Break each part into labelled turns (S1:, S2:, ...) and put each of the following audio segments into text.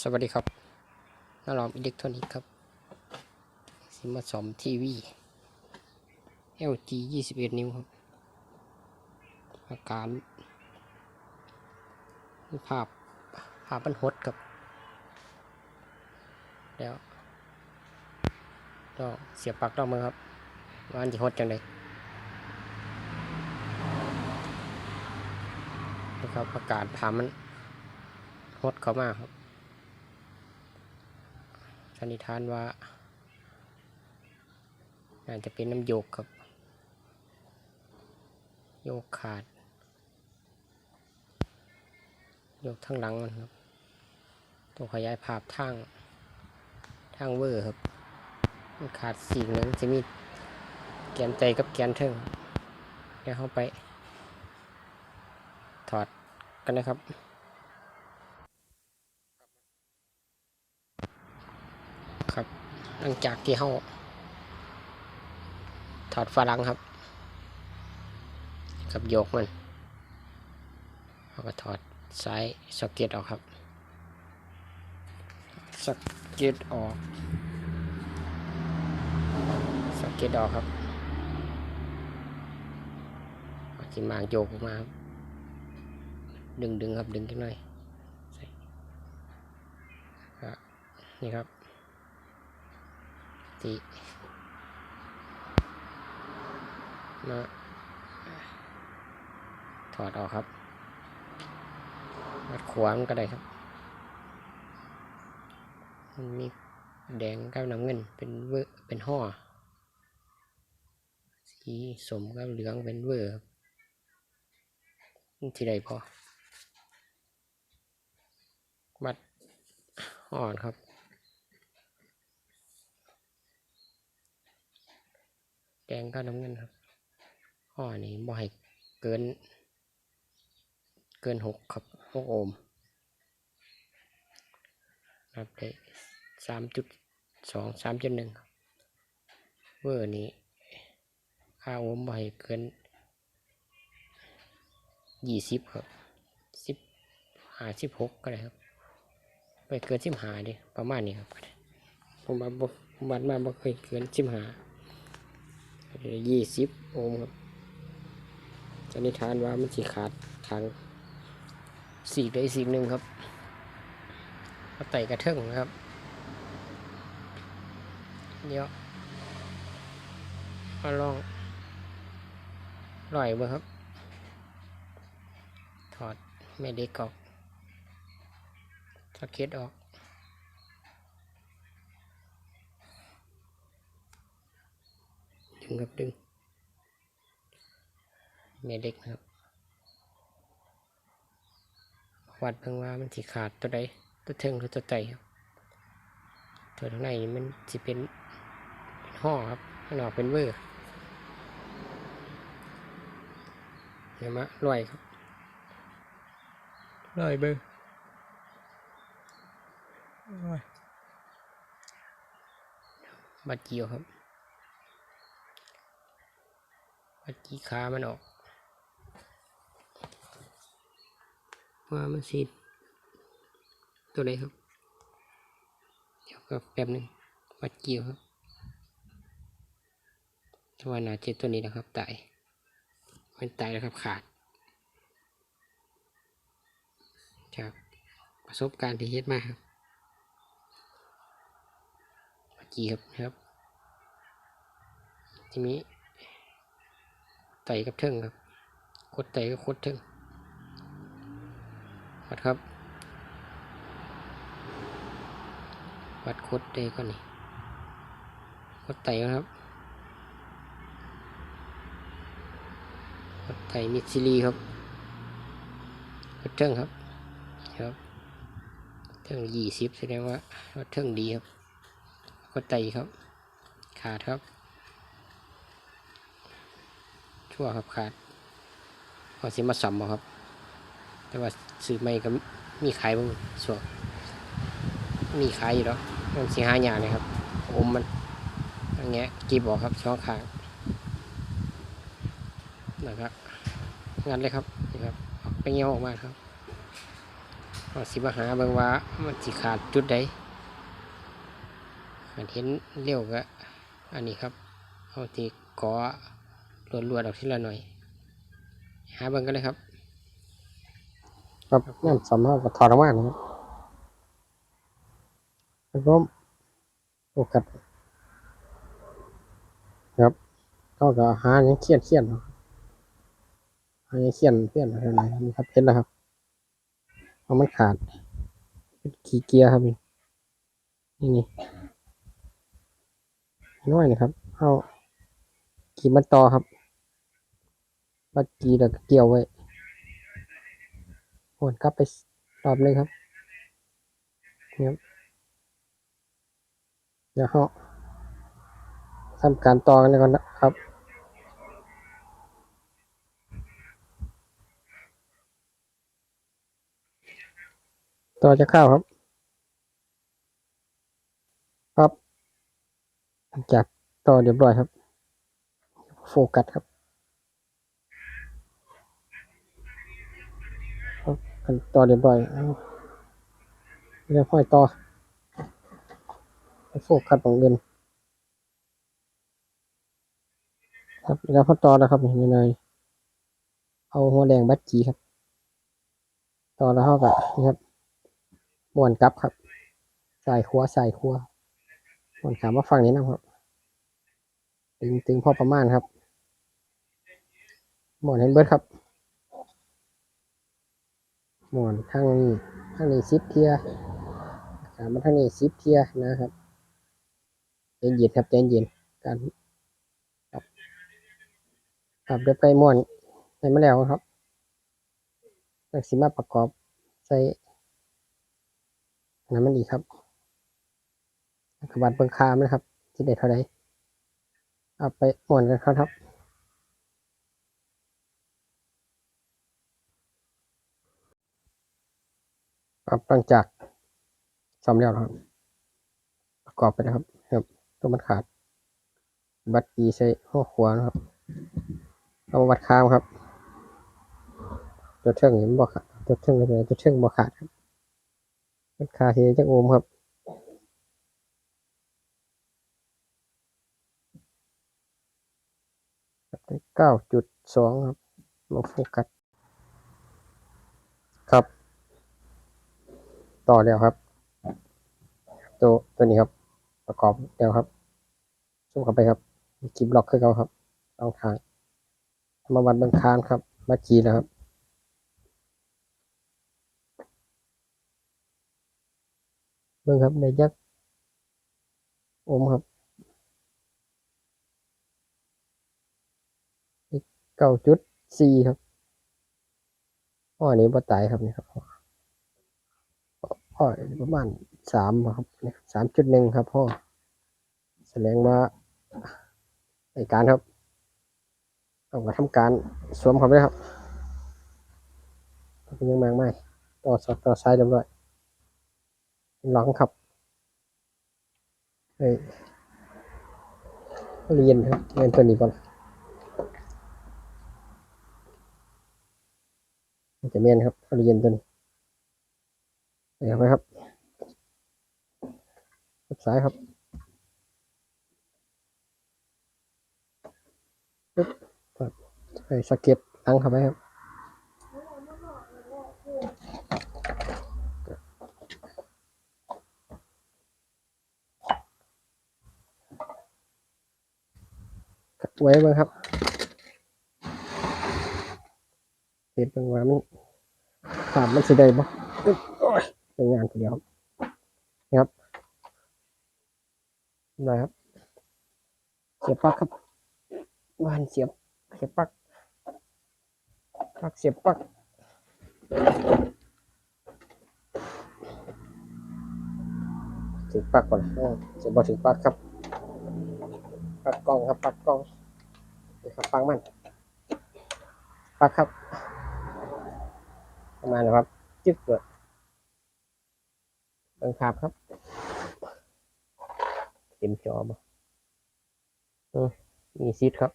S1: สวัสดีครับน้าลอมอิเล็กทรอนิกส์ครับสิมาสอมทีวี LG 21 นิ้วครับ อาการ ภาพ ภาพมันหดครับ แล้วก็เสียบปลั๊กต้องมือครับว่าอันที่หดจังไดนะครับ อากาศภาพมันหดเข้ามาครับ สันนิษฐานว่าน่าจะเป็นน้ำโยกครับ โยกขาด โยกทั้งหลังมันครับต้องขยายภาพทางทางเวอร์ครับ มันขาดสิ่งหนึ่งจะมีแกนใจกับแกนเทิงเดี๋ยวเข้าไป ถอดกันนะครับ หลังจากที่เขาถอดฝาลังครับ กับโยกมันเราก็ถอดสายสเก็ตออกครับสเก็ตออกสเก็ตออกครับเอาที่มางโยกออกมาครับดึงดึงครับดึงกันหน่อยนี่ครับ ที่มาถอดออกครับวัดขวางก็ได้ครับมันมีแดงกับน้ำเงินเป็นเวอร์เป็นห่อสีสมกับเหลืองเป็นเวอร์ครับที่ใดพอวัดอ่อนครับ แด งก็น้ำเงินครับห่อนี้บ่ให้เกิน เกินหกครับหกโอห์มนับได้สามจุดสองสามจุดหนึ่งเวอร์นี้ค่าโอห์มบ่ให้เกินยี่สิบครับสิบห้าสิบหกก็ได้ครับ ไปเกินสิบห้าดิประมาณนี้ครับผมมาบ่ผมวัดมาบ่เคยเกินสิบห้า ยี่สิบโอห์มครับสันนิษฐานว่ามันสิขาดทางสี่ใดสี่หนึ่งครับเอาไต่กระเทิงนะครับเดี๋ยวมาลองลอยเบ่งครับ ถอดแม่เด็กออกสเก็ตออก งครับดึง เมเล็กนะครับ วัดเพิ่งว่ามันสิขาดตัวใดตัวเทิงหรือตัวไตครับตัวข้างในมันสิเป็นเป็นห่อครับข้างนอกเป็นเวอร์เห็นไหมลอยครับลอยเบอร์ลอยบัดเกี่ยวครับ วัดกี่ขามันออกว่ามันสีตัวไหนครับ เดี๋ยวก็แป๊บหนึ่งวัดเกี่ยวครับว่านาเจ็ดตัวนี้นะครับตายมันตายแล้วครับขาด จากประสบการณ์ที่เฮ็ดมาครับวัดกี่ครับนะครับทีนี้ ไต่กับเทิงครับกดไต่กับกดเทิงวัดครับ วัดกดได้ก่อนนี่กดไต่ครับกดไต่มิซิลีครับกดเทิงครับครับเทิงยี่สิบแสดงว่าวัดเทิงดีครับกดไต่ครับขาดครับ ชั่วครับขาดพอสิมาสัมบ่ครับ แต่ว่าซื้อไม่ก็มีขายบ้างส่วนมีขายอยู่แล้วมันสีห้าอย่างเลยครับอมมันอย่างเงี้ยกีบออกครับช่องขางนะครับงันเลยครับนี่ครับไปเงี้ยออกมาครับเอาสิมาหาเบิ่งว่ามันสิขาดจุดใดอันเห็นเร็วก็อันนี้ครับเอาที่กอ ลวดๆออกทีละหน่อย หาเบิ่งกันเลยครับครับน้ำสำเฮาก็ถอดออกมานะครับแล้วก็โอกัดครับก็ก็หาอย่างเขียนเขียนๆเนาะหาอย่างเขียนเขียนอะไรนี่ครับเห็นแล้วครับเพราะมันขาดเป็นขี้เกียร์ครับนี่นี่นี่น้อยนะครับเอาขีมันต่อครับ ปัดกีแล้วก็เกี่ยวไว้โอนกลับไปรอบหนึงครับเนี่ครับเดี๋ยวเขาทำการต่อกันเลยก่อนนะครับต่อจะเข้าครับ ครับจากต่อเรียบร้อยครับ โฟกัสครับครับ กันต่อเรียบร้อยเรียบร้อยต่อโฟกัสของเงินครับแล้วพอต่อแล้วครับนี่เลยเอาหัวแดงบัดจีครับ ต่อแล้วเขาก็นี่ครับม้วนกลับครับใส่ขัวใส่ขัวม้วนขามาฝั่งนี้นะครับตึงตึงพอประมาณครับหมอนเห็นเบิดครับ หมอนทางนี้ทางนี้ซิปเทียขามมาทางนี้ซิปเทียนะครับใจเย็นครับใจเย็นการครับครับเดี๋ยวไปม้วนให้มาแล้วครับแล้วสิมาประกอบใส่อันนั้นมันอีกครับกระบาดเบิ่งคามนะครับที่ได้เท่าไรเอาไปหมุนกันครับ ครับหลังจากซ่อมแล้วนะครับประกอบไปนะครับครับตัวมันขาดบัตรกีใส่หัวขวานะครับเอาบัตรข้ามครับตัวเทิงเห็นบ่ขาดตัวเทิงเลยตัวเทิงบ่ขาดครับบัตรคาทีจะโอมครับเก้าจุดสองครับมาโฟกัส ครับ ต่อแล้วครับ ตัวตัวนี้ครับ ประกอบแล้วครับส่งเข้าไปครับกีบล็อกคือเขาครับเอาทางมาวัดบังคานครับมาจีแล้วครับเบิ่งครับในยักษ์โอมครับเก้าจุดสี่ครับพ่ออันนี้บ่ตายครับนี่ครับ พ่อประมาณสามครับสามจุดหนึ่งครับพ่อแสดงว่าในการครับต้องมาทำการสวมเข้าไปครับเป็นยังแมงไหมต่อสอดต่อซ้ายเรียบร้อยหลังครับเฮ้ยเรียนครับเรียนตัวนี้ก่อนจะเมียนครับเอาเย็นตัวนี้ ใส่เข้าไปครับรับสายครับปึ๊บครับใส่สะเก็ตตั้งเข้าไปครับไว้บ้างครับเห็ดเบางว่ามันถามมันสิได้บ่ วยเป็นงานทีเดียวนี่ครับได้ครับ เสียบปลั๊กครับวานเสียบเสียบปลั๊กปลั๊กเสียบปลั๊กถึงปลั๊กก่อนเสียบบ่ถึงปลั๊กครับปลั๊กกล้องครับปลั๊กกล้องนี่ครับปลั๊กมันปลั๊กครับ ประมาณนะครับ จึ๊กเลย บิ่งภาพครับ เต็มจอบ่เออมีซีดครับ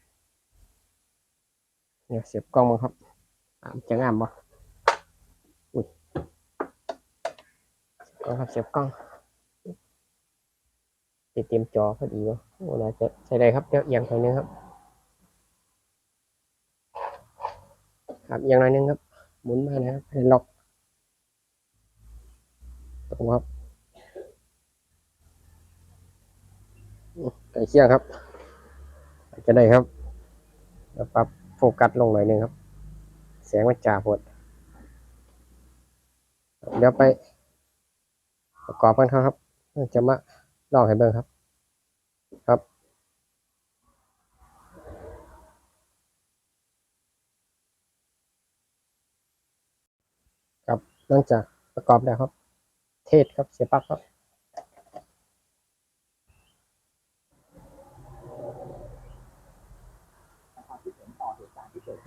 S1: เนี่ยเสียบกล้องมาครับอ่าจะงามบ่อุ้ยนะครับเสียบกล้องติดเตรียมจอพอดีวะโอ้น่าจะใช้ได้ครับเดี๋ยวเอียงหน่อยนึงครับ ครับเอียงหน่อยนึงครับ หมุนมานะครับให้ล็อกตรงครับอืม ไก่เชี่ยงครับจะได้ครับแล้วปรับโฟกัสลงหน่อยนึงครับ แสงมันจ่าปวดเดี๋ยวไปประกอบกันครับ จะมาลองให้เบิ่งครับ ครับครับหลังจากประกอบแล้วครับ เทศครับเสียบปลั๊กครับ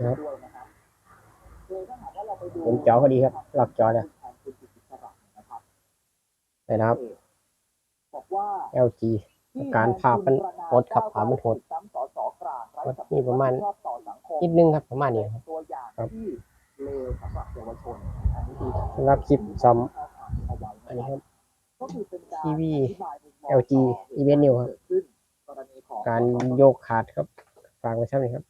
S1: ครับผมจอพอดีครับ หลับจอเลยไปนะครับ
S2: บอกว่า
S1: LG การภาพมันโหดครับภาพมันโหด
S2: ซ้ำสอสอกลางไร้สำนึก
S1: นี่ประมาณ
S2: ชอบต่อสังคม
S1: นิดนึงครับประมาณนี้ครับ
S2: ตัวอย่าง
S1: ครับ
S2: ที่เลวสำหรับเยาวชนอันนี้คือ
S1: สำหรับคลิปซ้อม
S2: เอาผ่านเอาไว้
S1: อันนี้ครับ
S2: ก็คือเป็นการ
S1: TV
S2: อธิบายมุมมอง
S1: LG Event New ครับ
S2: เกิดขึ้นกรณีของ
S1: การโยกขาดครับฝากไว้ใช่ไหมครับฝาก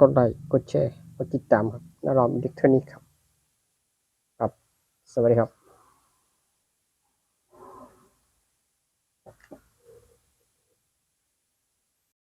S1: กดไลค์กดแชร์กดติดตามครับนารอมอิเล็กทรอนิกส์ครับ ครับ สวัสดีครับ